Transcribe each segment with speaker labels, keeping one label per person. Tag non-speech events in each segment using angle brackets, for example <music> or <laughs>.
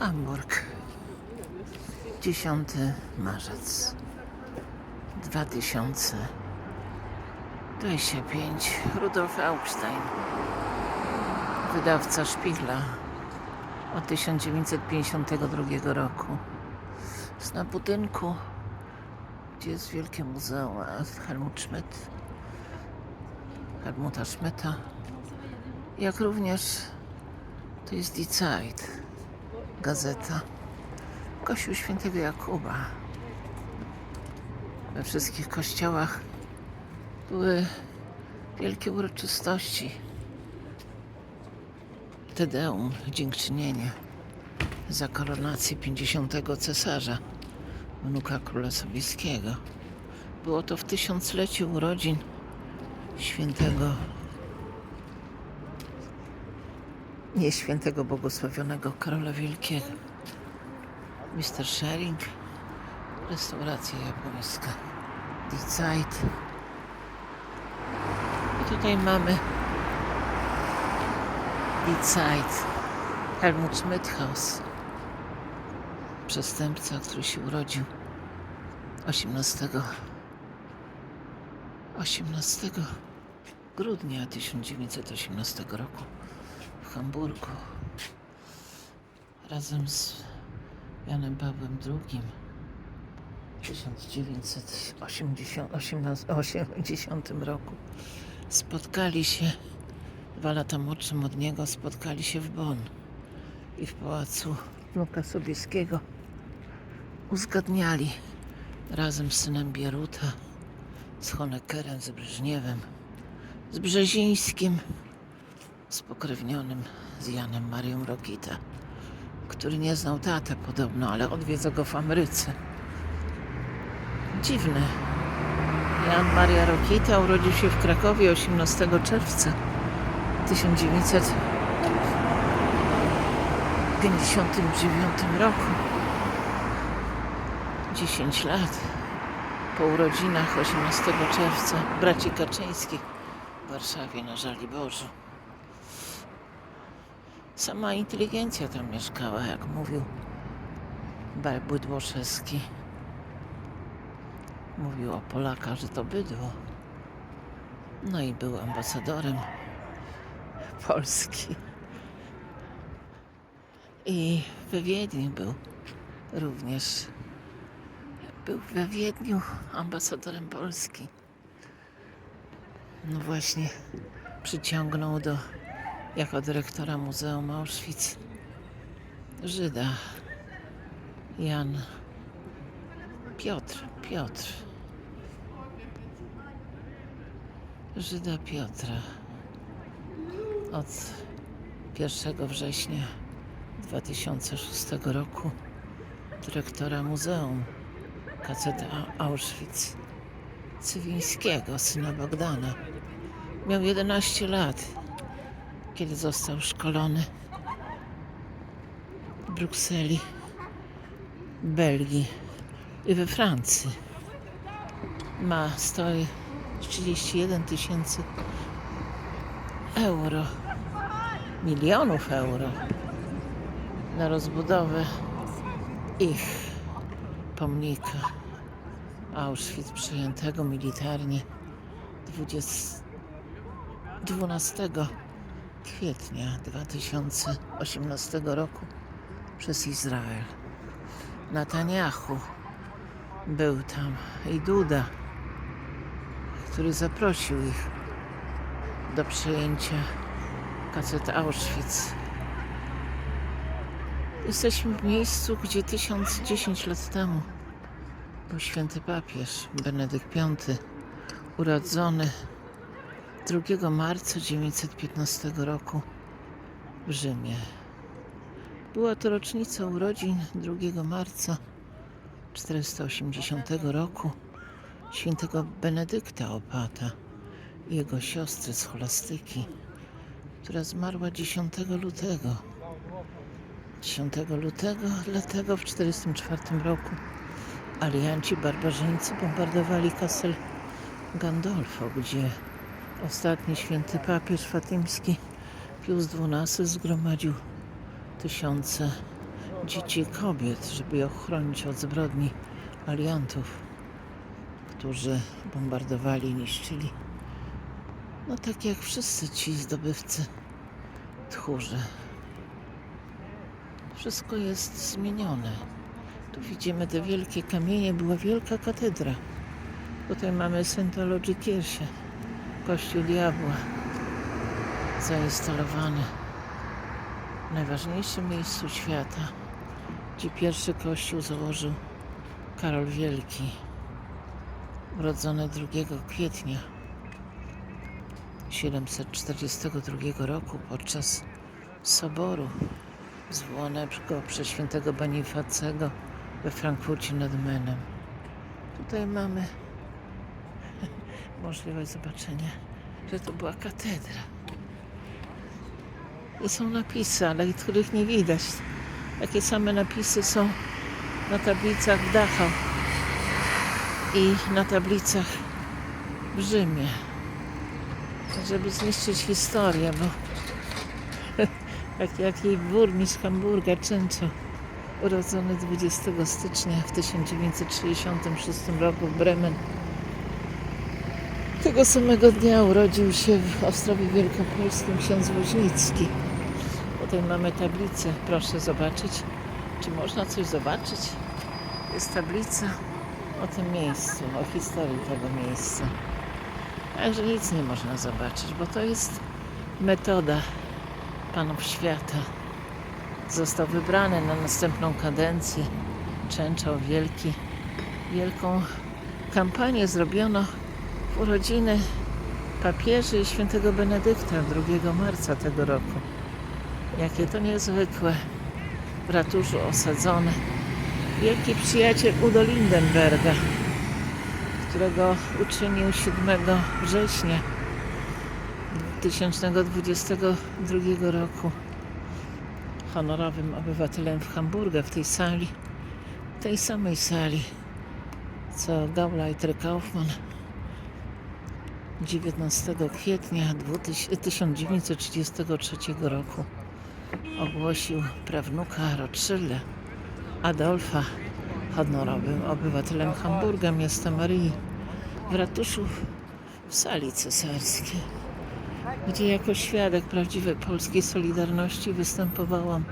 Speaker 1: Hamburg. 10 marzec 2025. Rudolf Augstein, wydawca Szpigla od 1952 roku. Jest na budynku, gdzie jest Wielkie Muzeum Helmut Schmidt, Helmuta Schmidta, jak również to jest Die Zeit, gazeta. Kościół Świętego Jakuba. We wszystkich kościołach były wielkie uroczystości. Tedeum, dziękczynienie za koronację 50. cesarza, wnuka króla Sobieskiego. Było to w tysiącleciu urodzin świętego, nie świętego błogosławionego Karola Wielkiego. Mr. Sharing, restauracja japońska, Die Zeit. I tutaj mamy Die Zeit, Helmut Schmidhaus, przestępca, który się urodził 18, 18 grudnia 1918 roku w Hamburgu. Razem z Janem Pawłem II w 1980 roku. Spotkali się, dwa lata młodszym od niego, spotkali się w Bonn i w pałacu wnuka Sobieskiego. Uzgadniali razem z synem Bieruta, z Honeckerem, z Breżniewem, z Brzezińskim, spokrewnionym z Janem Marią Rokita który nie znał tatę podobno, ale odwiedza go w Ameryce. Dziwne. Jan Maria Rokita urodził się w Krakowie 18 czerwca 1959 roku. 10 lat po urodzinach 18 czerwca braci Kaczyńskich w Warszawie na Żoliborzu. Sama inteligencja tam mieszkała, jak mówił Bydłoszewski. Mówił o Polakach, że to bydło. No i był ambasadorem Polski. I we Wiedniu był również. Był we Wiedniu ambasadorem Polski. No właśnie przyciągnął do jako dyrektora Muzeum Auschwitz. Żyda. Jan. Piotr, Piotr. Żyda Piotra. Od 1 września 2006 roku dyrektora Muzeum KCD Auschwitz Cywińskiego, syna Bogdana. Miał 11 lat kiedy został szkolony w Brukseli, Belgii i we Francji. Ma stoi 31 tysięcy euro, milionów euro na rozbudowę ich pomnika Auschwitz przyjętego militarnie 20, 12 kwietnia 2018 roku przez Izrael. Netanyahu był tam i Duda, który zaprosił ich do przyjęcia kacet Auschwitz. Jesteśmy w miejscu, gdzie 1010 lat temu był święty papież Benedykt V urodzony 2 marca 1915 roku w Rzymie. Była to rocznica urodzin 2 marca 480 roku świętego Benedykta Opata i jego siostry scholastyki, która zmarła 10 lutego. 10 lutego, dlatego w 1944 roku alianci barbarzyńcy bombardowali Castel Gandolfo, gdzie Ostatni święty papież fatimski Pius XII zgromadził tysiące dzieci i kobiet, żeby je ochronić od zbrodni aliantów, którzy bombardowali niszczyli. No tak jak wszyscy ci zdobywcy tchórzy. Wszystko jest zmienione. Tu widzimy te wielkie kamienie, była wielka katedra. Tutaj mamy Scientology Kirche, Kościół Diabła, zainstalowany w najważniejszym miejscu świata, gdzie pierwszy kościół założył Karol Wielki, urodzony 2 kwietnia 742 roku podczas soboru zwołanego przez świętego Bonifacego we Frankfurcie nad Menem. Tutaj mamy możliwość zobaczenia, że to była katedra. I są napisy, ale których nie widać. Takie same napisy są na tablicach w Dachau i na tablicach w Rzymie. Żeby zniszczyć historię, bo jak, <laughs> jak jej burmistrz Hamburga, Częczo, urodzony 20 stycznia w 1966 roku w Bremen, tego samego dnia urodził się w Ostrowie Wielkopolskim ksiądz Woźnicki. Tutaj mamy tablicę, proszę zobaczyć. Czy można coś zobaczyć? Jest tablica o tym miejscu, o historii tego miejsca. Także nic nie można zobaczyć, bo to jest metoda panów świata. Został wybrany na następną kadencję. Częczał wielki, wielką kampanię zrobiono urodziny papieży i świętego Benedykta 2 marca tego roku. Jakie to niezwykłe. W ratuszu osadzony wielki przyjaciel Udo Lindenberga, którego uczynił 7 września 2022 roku honorowym obywatelem w Hamburgu, w tej sali, tej samej sali, co Gauleiter Kaufmann 19 kwietnia 2000 1933 roku. Ogłosił prawnuka Rothschilda Adolfa honorowym obywatelem Hamburga, miasta Maryi, w ratuszu w sali cesarskiej, gdzie jako świadek prawdziwej polskiej Solidarności występowałam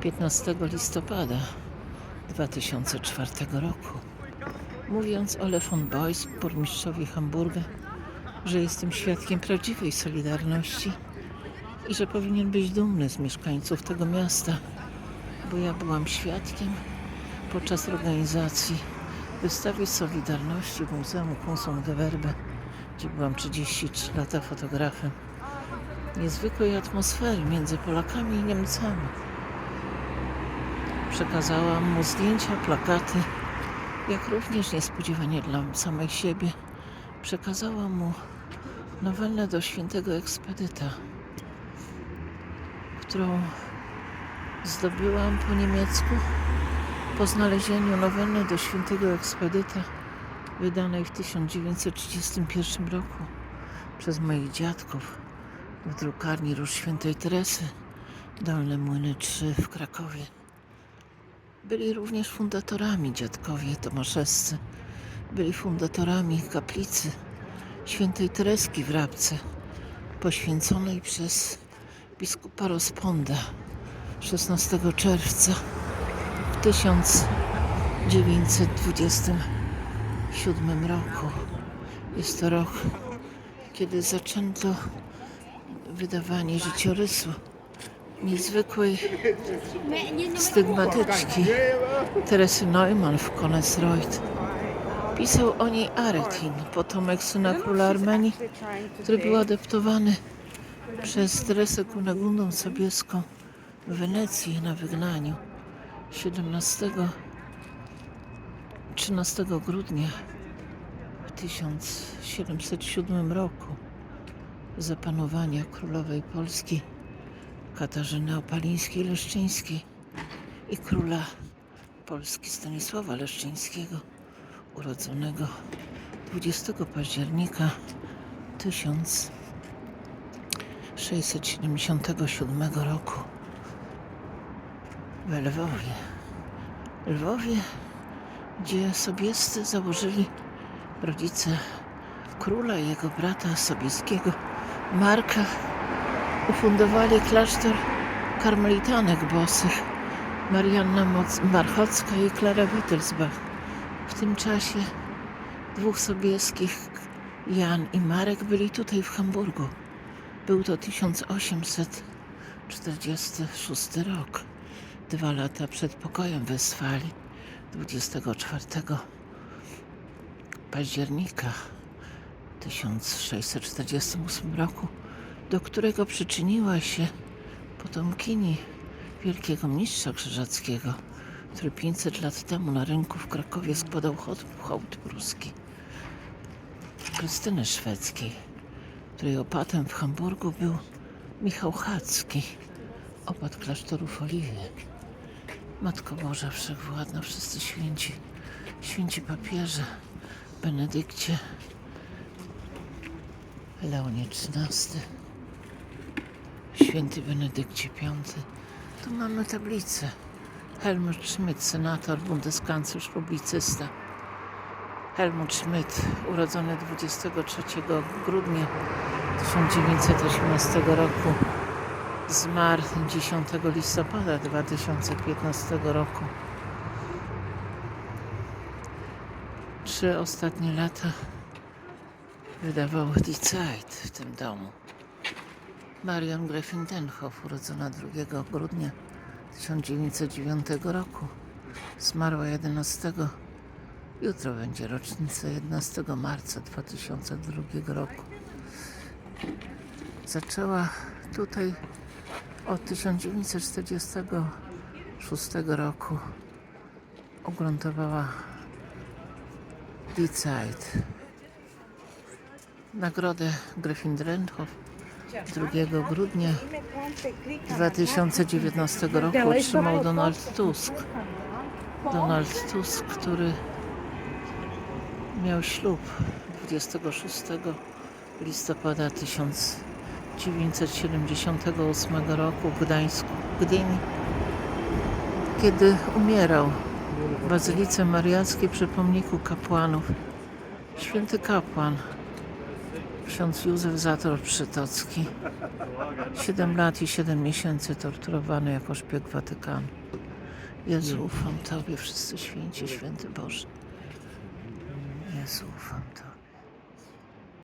Speaker 1: 15 listopada 2004 roku, mówiąc Ole von Boys, burmistrzowi Hamburga, że jestem świadkiem prawdziwej Solidarności i że powinien być dumny z mieszkańców tego miasta, bo ja byłam świadkiem podczas organizacji wystawy Solidarności w Muzeum Kunstgewerbe, gdzie byłam 33 lata fotografem. Niezwykłej atmosfery między Polakami i Niemcami. Przekazałam mu zdjęcia, plakaty, jak również niespodziewanie dla samej siebie przekazałam mu nowelę do świętego ekspedyta, którą zdobyłam po niemiecku po znalezieniu nowelny do świętego ekspedyta wydanej w 1931 roku przez moich dziadków w drukarni Róż Świętej Teresy Dolne Młyny 3 w Krakowie. Byli również fundatorami dziadkowie tomaszewscy. Byli fundatorami kaplicy świętej Tereski w Rabce, poświęconej przez biskupa Rozponda 16 czerwca w 1927 roku. Jest to rok, kiedy zaczęto wydawanie życiorysu niezwykłej stygmatyczki Teresy Neumann w Konesreuth. Pisał o niej Aretin, potomek syna króla Armenii, który był adoptowany przez Teresę Kunegundą Sobieską w Wenecji na wygnaniu 17 13 grudnia w 1707 roku za panowania królowej Polski Katarzyny Opalińskiej-Leszczyńskiej i króla Polski Stanisława Leszczyńskiego urodzonego 20 października 1677 roku. w Lwowie. Lwowie, gdzie sobiescy założyli rodzice króla i jego brata Sobieskiego, Marka, ufundowali klasztor karmelitanek bosych Marianna Marchocka i Klara Wittelsbach. W tym czasie dwóch sobieskich, Jan i Marek, byli tutaj w Hamburgu. Był to 1846 rok, dwa lata przed pokojem Westfalii, 24 października 1648 roku, do którego przyczyniła się potomkini wielkiego mistrza krzyżackiego, który 500 lat temu na rynku w Krakowie składał hołd, hołd pruski. Krystyny Szwedzkiej, której opatem w Hamburgu był Michał Chacki, opat klasztorów Oliwy. Matko Boża Wszechwładna, wszyscy święci, święci papieże, Benedykcie, Leonie XIII, święty Benedykcie V. Tu mamy tablicę. Helmut Schmidt, senator, bundeskanclerz, publicysta. Helmut Schmidt, urodzony 23 grudnia 1918 roku, zmarł 10 listopada 2015 roku. Trzy ostatnie lata wydawał Zeit w tym domu. Marion Gräfin Denhoff, urodzona 2 grudnia 1909 roku, zmarła 11. Jutro będzie rocznica 11 marca 2002 roku. Zaczęła tutaj od 1946 roku. Ugruntowała Zeit. Nagrodę Drenthoff 2 grudnia 2019 roku otrzymał Donald Tusk. Donald Tusk, który miał ślub 26 listopada 1978 roku w Gdańsku, Gdyni, kiedy umierał w Bazylice Mariackiej przy pomniku kapłanów. Święty kapłan, ksiądz Józef Zator Przytocki, 7 lat i 7 miesięcy torturowany jako szpieg Watykanu. Jezu, ufam Tobie, wszyscy święci, święty Boże. Jezu, ufam Tobie.